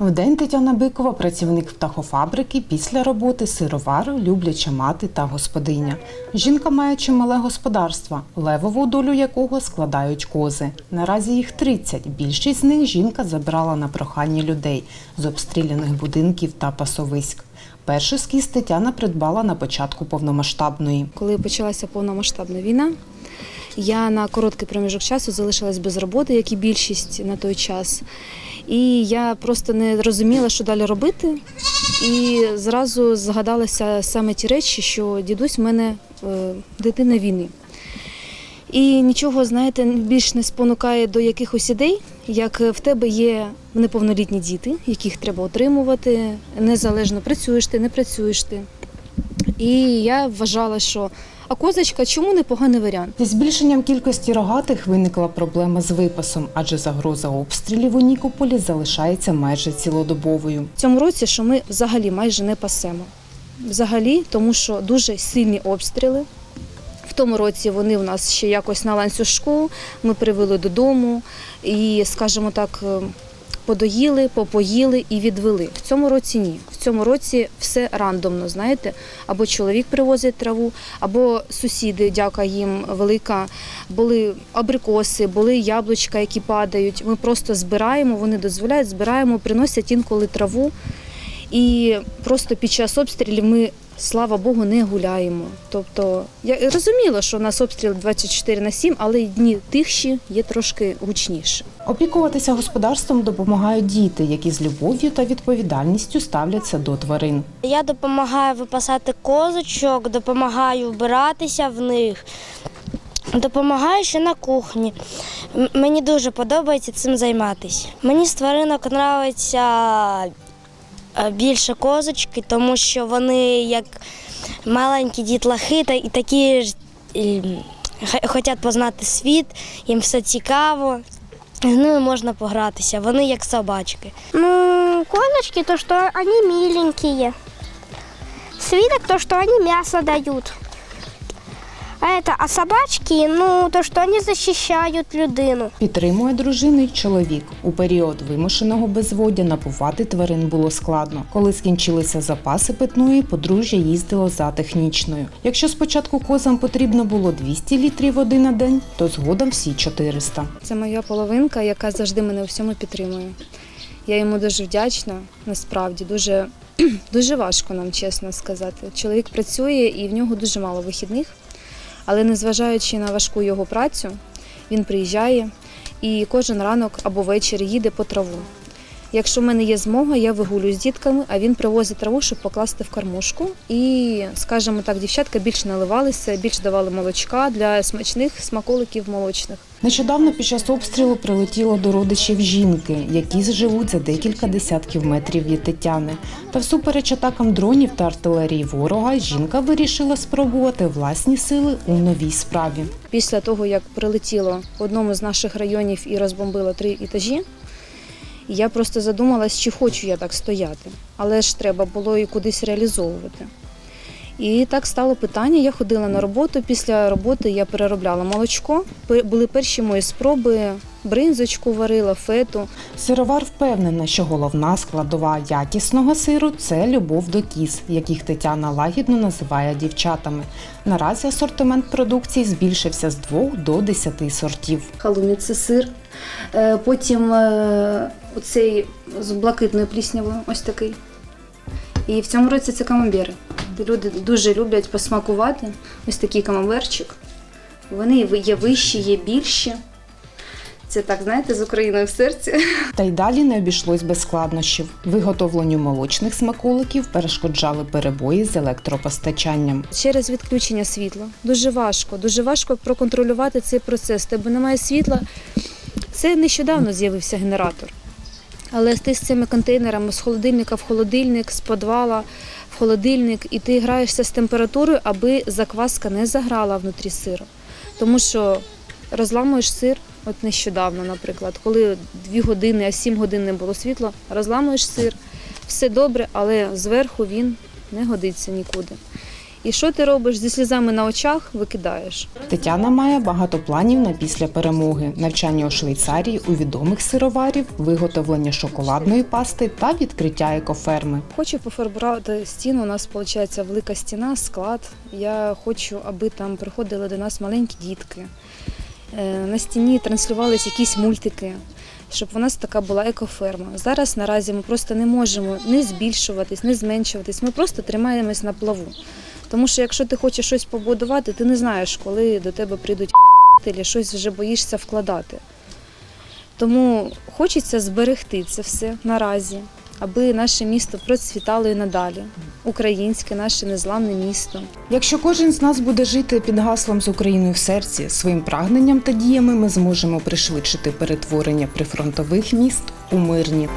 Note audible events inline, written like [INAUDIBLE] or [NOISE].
Вдень Тетяна Бикова, працівник птахофабрики, після роботи сировар, любляча мати та господиня. Жінка має чимале господарство, левову долю якого складають кози. Наразі їх 30. Більшість з них жінка забрала на прохання людей з обстріляних будинків та пасовиськ. Перший скіз Тетяна придбала на початку повномасштабної. Коли почалася повномасштабна війна, я на короткий проміжок часу залишилась без роботи, як і більшість на той час. І я просто не розуміла, що далі робити. І зразу згадалися саме ті речі, що дідусь в мене е, дитина війни. І нічого, знаєте, більш не спонукає до якихось ідей, як в тебе є неповнолітні діти, яких треба отримувати, незалежно працюєш ти, не працюєш ти. І я вважала, що а козочка чому непоганий варіант? Зі збільшенням кількості рогатих виникла проблема з випасом, адже загроза обстрілів у Нікополі залишається майже цілодобовою. В цьому році, що ми взагалі майже не пасемо. Взагалі, тому що дуже сильні обстріли. В тому році вони у нас ще якось на ланцюжку, ми привели додому і, скажімо так, е, подоїли, попоїли і відвели. В цьому році ні. Цьому році все рандомно, знаєте, або чоловік привозить траву, або сусіди, дяка їм велика, були абрикоси, були яблучка, які падають. Ми просто збираємо, вони дозволяють, збираємо, приносять інколи траву. І просто під час обстрілів ми, слава Богу, не гуляємо. Тобто, я розуміла, що у нас обстріл 24 на 7, але й дні тихші є трошки гучніше. Опікуватися господарством допомагають діти, які з любов'ю та відповідальністю ставляться до тварин. Я допомагаю випасати козочок, допомагаю вбиратися в них, допомагаю ще на кухні. Мені дуже подобається цим займатися. Мені з тваринок подобається більше козочки, тому що вони як маленькі дітлахи та і такі ж хочуть познати світ, їм все цікаво. З ними можна погратися, вони як собачки. Ну, козочки, то, що вони миленькие. Свиток, то, що вони мясо дают. А это, а собачки, ну, то, что они защищают людину. Підтримує дружину й чоловік. У період вимушеного безводя напувати тварин було складно. Коли скінчилися запаси питної, подружжя їздило за технічною. Якщо спочатку козам потрібно було 200 літрів води на день, то згодом всі 400. Це моя половинка, яка завжди мене у всьому підтримує. Я йому дуже вдячна, насправді, дуже, [CLEARS THROAT] дуже важко нам, чесно сказати. Чоловік працює і в нього дуже мало вихідних, але незважаючи на важку його працю, він приїжджає і кожен ранок або вечір їде по траву. Якщо в мене є змога, я вигулюю з дітками, а він привозить траву, щоб покласти в кормушку. І, скажімо так, дівчатка більш наливалися, більш давали молочка для смачних смаколиків молочних. Нещодавно під час обстрілу прилетіло до родичів жінки, які живуть за декілька десятків метрів від Тетяни. Та всупереч атакам дронів та артилерії ворога, жінка вирішила спробувати власні сили у новій справі. Після того, як прилетіло в одному з наших районів і розбомбило три етажі, я просто задумалась, чи хочу я так стояти. Але ж треба було і кудись реалізовувати. І так стало питання. Я ходила на роботу. Після роботи я переробляла молочко. Були перші мої спроби, бринзочку варила, фету. Сировар впевнена, що головна складова якісного сиру це любов до кіз, яких Тетяна лагідно називає дівчатами. Наразі асортимент продукції збільшився з двох до десяти сортів. Халумі це сир. Е, Потім е, оцей з блакитною пліснявою, ось такий. І в цьому році це камамбери. Люди дуже люблять посмакувати. Ось такий камамберчик. Вони є вищі, є більші. Це так, знаєте, з Україною в серці. Та й далі не обійшлось без складнощів. Виготовленню молочних смаколиків перешкоджали перебої з електропостачанням. Через відключення світла дуже важко, дуже важко проконтролювати цей процес. Тебе немає світла. Це нещодавно з'явився генератор. Але ти з цими контейнерами з холодильника в холодильник, з підвала в холодильник, і ти граєшся з температурою, аби закваска не заграла внутрі сиру. Тому що розламуєш сир, от нещодавно, наприклад, коли 2 години, а 7 годин не було світла, розламуєш сир, все добре, але зверху він не годиться нікуди. І що ти робиш зі сльозами на очах, викидаєш. Тетяна має багато планів на після перемоги: навчання у Швейцарії у відомих сироварів, виготовлення шоколадної пасти та відкриття екоферми. Хочу пофарбувати стіну. У нас виходить велика стіна, склад. Я хочу, аби там приходили до нас маленькі дітки. Е, На стіні транслювалися якісь мультики, щоб у нас така була екоферма. Зараз наразі ми просто не можемо не збільшуватись, не зменшуватись. Ми просто тримаємось на плаву. Тому що якщо ти хочеш щось побудувати, ти не знаєш, коли до тебе прийдуть і щось вже боїшся вкладати. Тому хочеться зберегти це все наразі, аби наше місто процвітало і надалі. Українське, наше незламне місто. Якщо кожен з нас буде жити під гаслом з Україною в серці, своїм прагненням та діями ми зможемо пришвидшити перетворення прифронтових міст у мирні.